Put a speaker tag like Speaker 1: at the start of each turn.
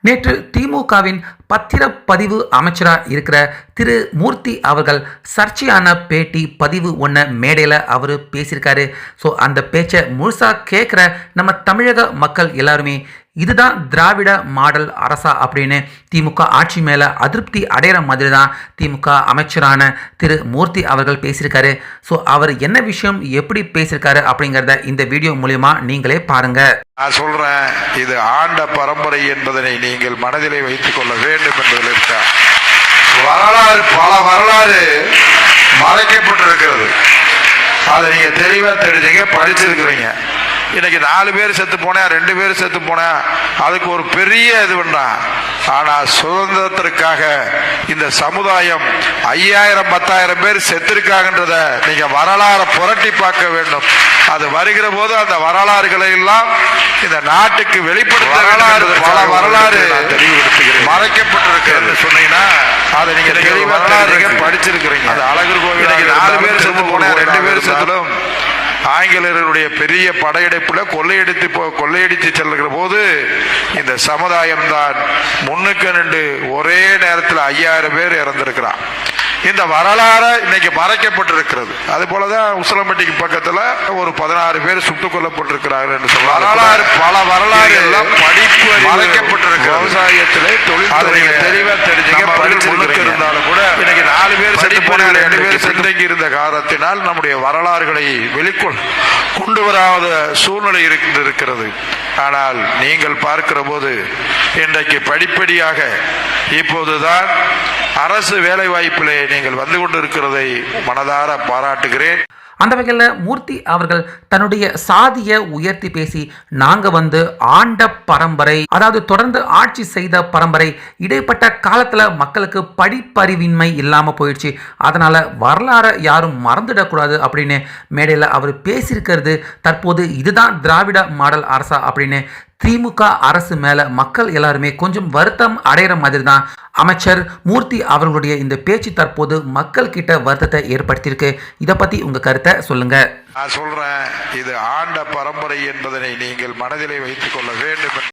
Speaker 1: நேற்று திமுகவின் பத்திரப்பதிவு அமைச்சராக இருக்கிற திரு மூர்த்தி அவர்கள் சர்ச்சையான பேட்டி பதிவு ஒன்று மேடையில் அவர் பேசியிருக்காரு. ஸோ அந்த பேச்சை முழுசாக கேட்குற நம்ம தமிழக மக்கள் எல்லாருமே இதுதான் திராவிட மாடல் அரசா அப்படின்னு திமுக ஆட்சி மேலே அதிருப்தி அடைகிற மாதிரி தான் திமுக அமைச்சரான திரு மூர்த்தி அவர்கள் பேசியிருக்காரு. ஸோ அவர் என்ன விஷயம் எப்படி பேசியிருக்காரு அப்படிங்கிறத இந்த வீடியோ மூலியமா நீங்களே பாருங்க.
Speaker 2: நான் சொல்றேன் இது ஆண்ட பரம்பரை என்பதனை நீங்கள் மனதிலே வைத்துக் கொள்ள வேண்டும் என்பதில் இருக்க வரலாறு பல வரலாறு மறைக்கப்பட்டிருக்கிறது. அதை நீங்க தெளிவா தெரிஞ்சீங்க படிச்சிருக்கிறீங்க. இன்னைக்கு நாலு பேர் செத்து போனேன் ரெண்டு பேர் செத்து போனேன். அதுக்கு ஒரு பெரிய இது பண்ணான் ஆனா சுதந்திரத்திற்காக இந்த சமுதாயம் ஐயாயிரம் பத்தாயிரம் பேர் செத்திருக்காங்கன்றத நீங்க வரலாறு புரட்டி பார்க்க வேண்டும். அது வருகிற போது அந்த வரலாறுகளை எல்லாம் இந்த நாட்டுக்கு வெளிப்படுத்த வரலாறு பல வரலாறு மறைக்கப்பட்டிருக்கிறது. சொன்னீங்கன்னா அதை நீங்க வரலாறு படிச்சிருக்கிறீங்க அது அழகர் கோவில் நாலு பேர் செத்து போனேன் ரெண்டு பேர் செத்துலும் ஆங்கிலேயர்களுடைய பெரிய படையெடுப்புல கொள்ளையடித்து கொள்ளையடித்து செல்லுகிற போது இந்த சமுதாயம் தான் முன்னுக்கு நின்று ஒரே நேரத்தில் ஐயாயிரம் பேர் இறந்திருக்கிறான். இந்த வரலாறு இன்னைக்கு மறைக்கப்பட்டிருக்கிறது. அது போலதான் உசிலம்பட்டிக்கு பக்கத்துல ஒரு பதினாறு பேர் சுட்டுக் கொல்லப்பட்டிருக்கிறார்கள் என்று சொல்ல வரலாறு பல வரலாறு எல்லாம் படிப்பு மறைக்கப்பட்டிருக்கிறது. விவசாயத்திலே தொழில் தெளிவா தெரிஞ்சுங்க பதில் முன்னுக்கு இருந்தாலும் கூட இன்னைக்கு நாலு போன ரெண்டு பேர் சென்றங்கி இருந்த காரணத்தினால் நம்முடைய வரலாறுகளை வெளிக்கொள் கொண்டு வராத சூழ்நிலை இருக்கு- இருக்கிறது ஆனால் நீங்கள் பார்க்கிற போது இன்றைக்கு படிப்படியாக இப்போதுதான் அரசு வேலைவாய்ப்பிலே நீங்கள் வந்து கொண்டிருக்கிறதை மனதார பாராட்டுகிறேன்.
Speaker 1: அந்த வகையில் மூர்த்தி அவர்கள் தன்னுடைய சாதியை உயர்த்தி பேசி நாங்கள் வந்து ஆண்ட பரம்பரை அதாவது தொடர்ந்து ஆட்சி செய்த பரம்பரை இடைப்பட்ட காலத்தில் மக்களுக்கு படிப்பறிவின்மை இல்லாமல் போயிடுச்சு. அதனால் வரலாறை யாரும் மறந்துடக்கூடாது அப்படின்னு மேடையில் அவர் பேசியிருக்கிறது தற்போது இதுதான் திராவிட மாடல் அரசா அப்படின்னு திமுக அரசு மேலே மக்கள் எல்லாருமே கொஞ்சம் வருத்தம் அடைகிற மாதிரி தான் அமைச்சர் மூர்த்தி அவர்களுடைய இந்த பேச்சு தற்போது மக்கள் கிட்ட வருத்தத்தை ஏற்படுத்தியிருக்கு. இதை பற்றி உங்கள் கருத்தை சொல்லுங்கள்
Speaker 2: நான் சொல்றேன் இது ஆண்ட பரம்பரை என்பதனை நீங்கள் மனதிலே வைத்துக் கொள்ள வேண்டும்